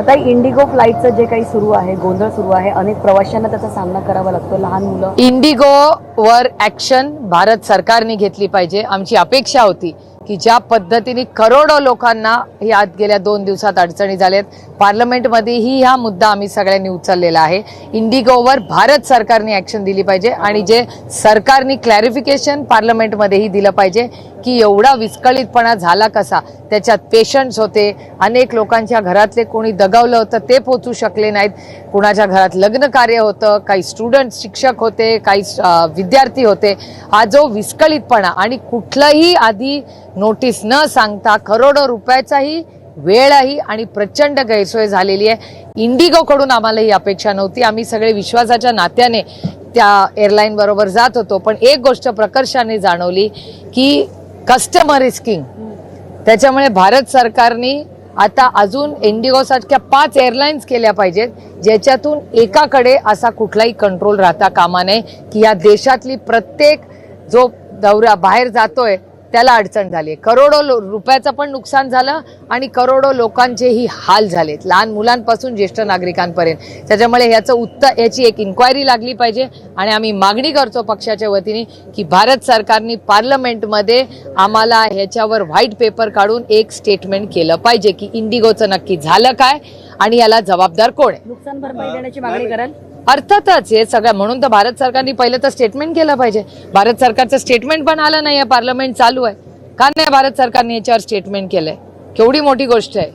आता इंडिगो फ्लाईटचं जे काही सुरू आहे गोंधळ सुरू आहे अनेक प्रवाशांना त्याचा सामना करावा लागतो. लहान मुलं इंडिगो वर ऍक्शन भारत सरकारने घेतली पाहिजे. आमची अपेक्षा होती की ज्या पद्धतीने करोडो लोकांना या गेल्या दोन दिवसात अडचणी झाल्यात पार्लमेंटमध्येही हा मुद्दा आम्ही सगळ्यांनी उचललेला आहे. इंडिगोवर भारत सरकारने ऍक्शन दिली पाहिजे आणि जे सरकारने क्लॅरिफिकेशन पार्लमेंटमध्येही दिलं पाहिजे. की एवढा विस्कळीतपणा झाला कसा? त्याच्यात पेशंट्स होते अनेक लोकांच्या घरातले कोणी दगावलं होतं ते पोचू शकले नाहीत. कुणाच्या घरात लग्न कार्य होतं काही स्टुडंट शिक्षक होते काही विद्यार्थी होते. हा जो विस्कळीतपणा आणि कुठलंही आधी नोटीस न सांगता करोडो रुपयाचाही वेळही आणि प्रचंड गैरसोय झालेली आहे. इंडिगोकडून आम्हाला ही अपेक्षा नव्हती. आम्ही सगळे विश्वासाच्या नात्याने त्या एअरलाईन बरोबर जात होतो. पण एक गोष्ट प्रकर्षाने जाणवली की कस्टमर इज किंग त्याच्यामुळे भारत सरकारने आता अजून इंडिगो सारख्या पाच एअरलाईन्स केल्या पाहिजेत ज्याच्यातून एकाकडे असा कुठलाही कंट्रोल राहता कामा नये की या देशातली प्रत्येक जो दौरा बाहेर जातोय त्याला अडचण झाली. करोडो लो- रुपयाचं पण नुकसान झालं आणि करोडो लोकांचेही हाल झालेत. लहान मुलांपासून ज्येष्ठ नागरिकांपर्यंत. त्याच्यामुळे ह्याचं उत्तर याची एक इन्क्वायरी लागली पाहिजे. आणि आम्ही मागणी करतो पक्षाच्या वतीने की भारत सरकारने पार्लमेंटमध्ये आम्हाला ह्याच्यावर व्हाईट पेपर काढून एक स्टेटमेंट केलं पाहिजे की इंडिगोचं नक्की झालं काय आणि याला जबाबदार कोण आहे? नुकसान भरपाई देण्याची मागणी कराल? अर्थातच हे सगळं म्हणून तर भारत सरकारने पहिलं तर स्टेटमेंट केलं पाहिजे. भारत सरकारचं स्टेटमेंट पण आलं नाही पार्लमेंट चालू आहे. का नाही भारत सरकारने याच्यावर स्टेटमेंट केलंय? केवढी मोठी गोष्ट आहे.